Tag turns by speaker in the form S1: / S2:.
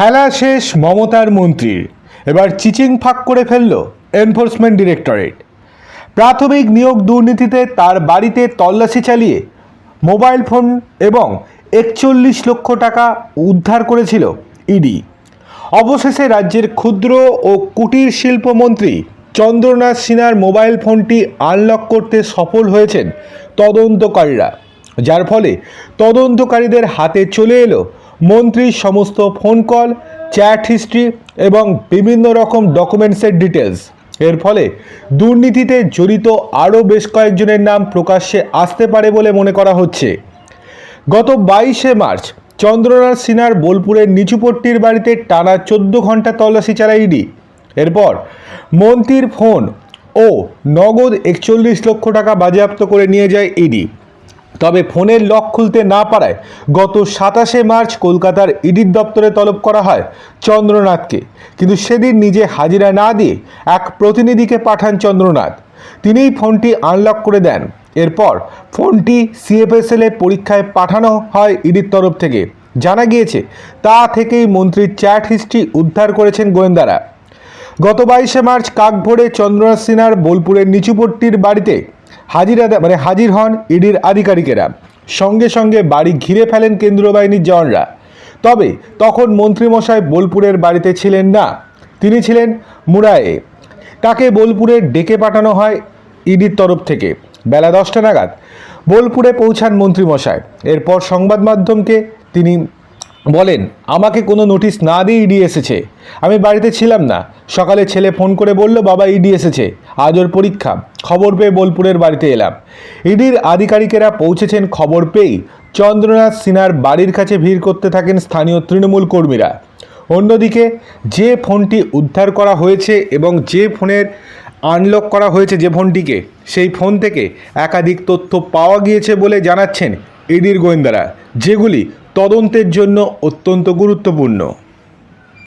S1: খেলা শেষ মমতার মন্ত্রীর এবার চিচিং ফাঁক করে ফেলল এনফোর্সমেন্ট ডিরেক্টরেট। প্রাথমিক নিয়োগ দুর্নীতিতে তার বাড়িতে তল্লাশি চালিয়ে মোবাইল ফোন এবং একচল্লিশ লক্ষ টাকা উদ্ধার করেছিল ইডি। অবশেষে রাজ্যের ক্ষুদ্র ও কুটির শিল্পমন্ত্রী চন্দ্রনাথ সিনহার মোবাইল ফোনটি আনলক করতে সফল হয়েছেন তদন্তকারীরা। যার ফলে তদন্তকারীদের হাতে চলে এলো মন্ত্রীর সমস্ত ফোন কল চ্যাট হিস্ট্রি এবং বিভিন্ন রকম ডকুমেন্টসের ডিটেলস এর ফলে দুর্নীতিতে জড়িত আরও বেশ কয়েকজনের নাম প্রকাশ্যে আসতে পারে বলে মনে করা হচ্ছে। গত বাইশে মার্চ চন্দ্রনাথ সিনহার বোলপুরের নিচুপট্টির বাড়িতে টানা চোদ্দ ঘণ্টা তল্লাশি চালায় ইডি। এরপর মন্ত্রীর ফোন ও নগদ একচল্লিশ লক্ষ টাকা বাজেয়াপ্ত করে নিয়ে যায় ইডি। তবে ফোনের লক খুলতে না পারায় গত সাতাশে মার্চ কলকাতার ইডির দপ্তরে তলব করা হয় চন্দ্রনাথকে। কিন্তু সেদিন নিজে হাজিরা না দিয়ে এক প্রতিনিধিকে পাঠান চন্দ্রনাথ। তিনিই ফোনটি আনলক করে দেন। এরপর ফোনটি সিএফএসএল এ পরীক্ষায় পাঠানো হয় ইডির তরফ থেকে। জানা গিয়েছে, তা থেকেই মন্ত্রীর চ্যাট হিস্ট্রি উদ্ধার করেছেন গোয়েন্দারা। গত বাইশে মার্চ কাকভোরে চন্দ্রনাথ সিনহার বোলপুরের নিচুপট্টির বাড়িতে হাজিরা মানে হাজির হন ইডির আধিকারিকেরা। সঙ্গে সঙ্গে বাড়ি ঘিরে ফেলেন কেন্দ্রীয় বাহিনীর জওয়ানরা। তবে তখন মন্ত্রীমশাই বোলপুরের বাড়িতে ছিলেন না। তিনি ছিলেন মুরায়ে তাকে বোলপুরে ডেকে পাঠানো হয় ইডির তরফ থেকে। বেলা দশটা নাগাদ বোলপুরে পৌঁছান মন্ত্রীমশাই। এরপর সংবাদ মাধ্যমকে তিনি বলেন, আমাকে কোনো নোটিশ না দিয়ে ইডি এসেছে। আমি বাড়িতে ছিলাম না। সকালে ছেলে ফোন করে বলল, বাবা, ইডি এসেছে। আজ ওর পরীক্ষা। খবর পেয়ে বোলপুরের বাড়িতে এলাম। ইডির আধিকারিকেরা পৌঁছেছেন খবর পেয়েই। চন্দ্রনাথ সিনহার বাড়ির কাছে ভিড় করতে থাকেন স্থানীয় তৃণমূল কর্মীরা। অন্যদিকে, যে ফোনটি উদ্ধার করা হয়েছে এবং যে ফোনের আনলক করা হয়েছে যে ফোনটিকে, সেই ফোন থেকে একাধিক তথ্য পাওয়া গিয়েছে বলে জানাচ্ছেন ইডির গোয়েন্দারা যেগুলি তদন্তের জন্য অত্যন্ত গুরুত্বপূর্ণ।